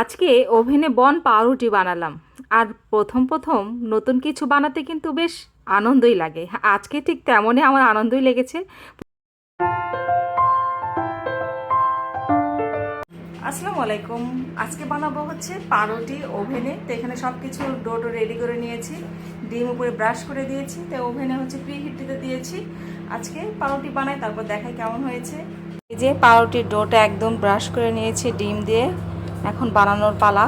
আজকে ওভেনে বন পাউরুটি বানালাম। আর প্রথম প্রথম নতুন কিছু বানাতে কিন্তু বেশ আনন্দই লাগে। আজকে ঠিক তেমনই আমার আনন্দই লেগেছে। আসসালামু আলাইকুম। আজকে বানাবো হচ্ছে পাউরুটি ওভেনে। তো এখানে সব কিছু ডো ডো রেডি করে নিয়েছি। ডিম উপরে ব্রাশ করে দিয়েছি। তো ওভেনে হচ্ছে প্রি হিটটিতে দিয়েছি। আজকে পাউরুটি বানাই, তারপর দেখাই কেমন হয়েছে। এই যে পাউরুটির ডোটা একদম ব্রাশ করে নিয়েছি ডিম দিয়ে। এখন বানানোর পালা।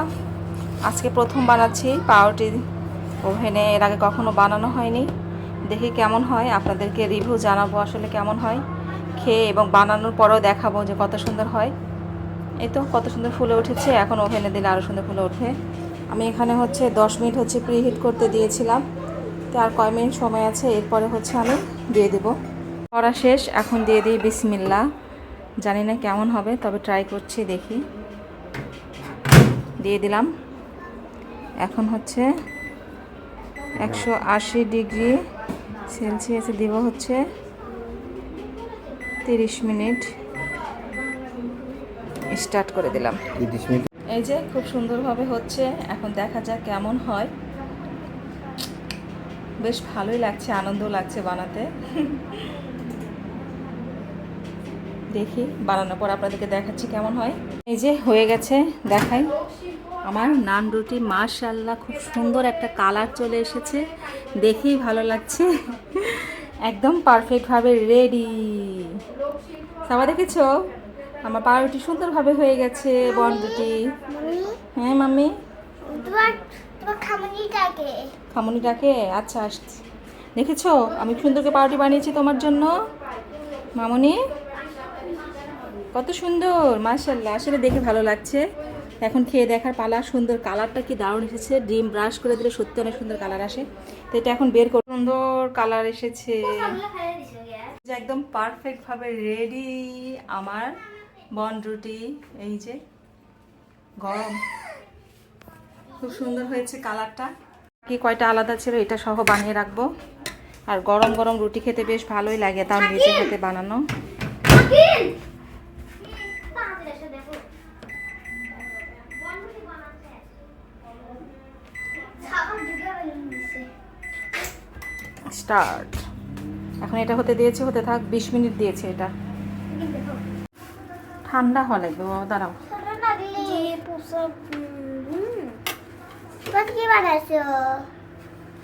আজকে প্রথম বানাচ্ছি পাউরুটি ওভেনে, এর আগে কখনো বানানো হয়নি। দেখি কেমন হয়, আপনাদেরকে রিভিউ জানাব আসলে কেমন হয়। খেয়ে এবং বানানোর পরেও দেখাবো যে কত সুন্দর হয়। এই তো, কত সুন্দর ফুলে উঠেছে, এখন ওভেনে দিলে আরও সুন্দর ফুলে ওঠে। আমি এখানে হচ্ছে দশ মিনিট হচ্ছে প্রিহিট করতে দিয়েছিলাম। তো আর কয় মিনিট সময় আছে, এরপরে হচ্ছে আমি দিয়ে দেব। করা শেষ, এখন দিয়ে দিই বিসমিল্লা জানি না কেমন হবে, তবে ট্রাই করছি, দেখি। দিয়ে দিলাম। এখন হচ্ছে একশো আশি ডিগ্রি সেলসিয়াসে দিব হচ্ছে তিরিশ মিনিট স্টার্ট করে দিলাম। এই যে খুব সুন্দরভাবে হচ্ছে এখন দেখা যাক কেমন হয়। বেশ ভালোই লাগছে আনন্দ লাগছে বানাতে। দেখি বানানোর পর আপনাদেরকে দেখাচ্ছি কেমন হয়। এই যে হয়ে গেছে দেখাই। আমার নান রুটি মাশাল্লাহ খুব সুন্দর একটা কালার চলে এসেছে। দেখেই ভালো লাগছে। একদম পারফেক্টভাবে রেডি। সাবা দেখেছ? আমার পাউরুটি সুন্দরভাবে হয়ে গেছে বন রুটি। হ্যাঁ মাম্মি? খামানিটাকে। খামুনিটাকে? আচ্ছা আসছি। দেখেছ? আমি সুন্দরকে পাউরুটি বানিয়েছি তোমার জন্য। মামনি? কত সুন্দর মাশাল্লাহ আসলে দেখে ভালো লাগছে। এখন খেয়ে দেখার পালা, সুন্দর কালারটা কি দারুণ এসেছে। ডিম ব্রাশ করে দিলে সত্যি অনেক সুন্দর কালার আসে। তো এটা এখন বের করে সুন্দর কালার এসেছে। একদম পারফেক্টভাবে রেডি আমার বন রুটি। এই যে, গরম। খুব সুন্দর হয়েছে কালারটা। কি কয়টা আলাদা ছিল এটা সহ বানিয়ে রাখব। আর গরম গরম রুটি খেতে বেশ ভালোই লাগে তাও নিজে খেতে বানানো। স্টার্ট। এখন এটা হতে দিয়েছে হতে থাক বিশ মিনিট দিয়েছে এটা। ঠান্ডা হওয়া লাগবে বাবা দাঁড়াও।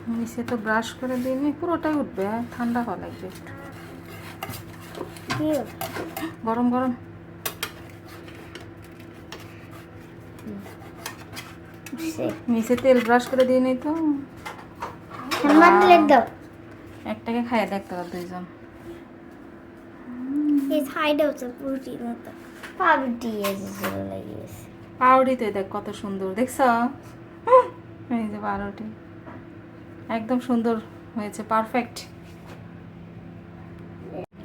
কি নিচে তো ব্রাশ করে দিইনি পুরোটাই উঠবে ঠান্ডা হওয়া লাগবে। গরম গরম। নিচে তেল ব্রাশ করে দিয়ে নেই তো। একটাকে খাইয়ে দেখ তোরা দুইজন। এই সাইডে হচ্ছে রুটির মতো। পাউরুটি তো দেখ কত সুন্দর দেখছ? এই যে পাউরুটি। একদম সুন্দর হয়েছে পারফেক্ট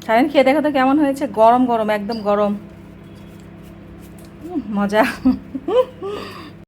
সারেন খেয়ে দেখো তো কেমন হয়েছে। গরম গরম একদম গরম। মজা।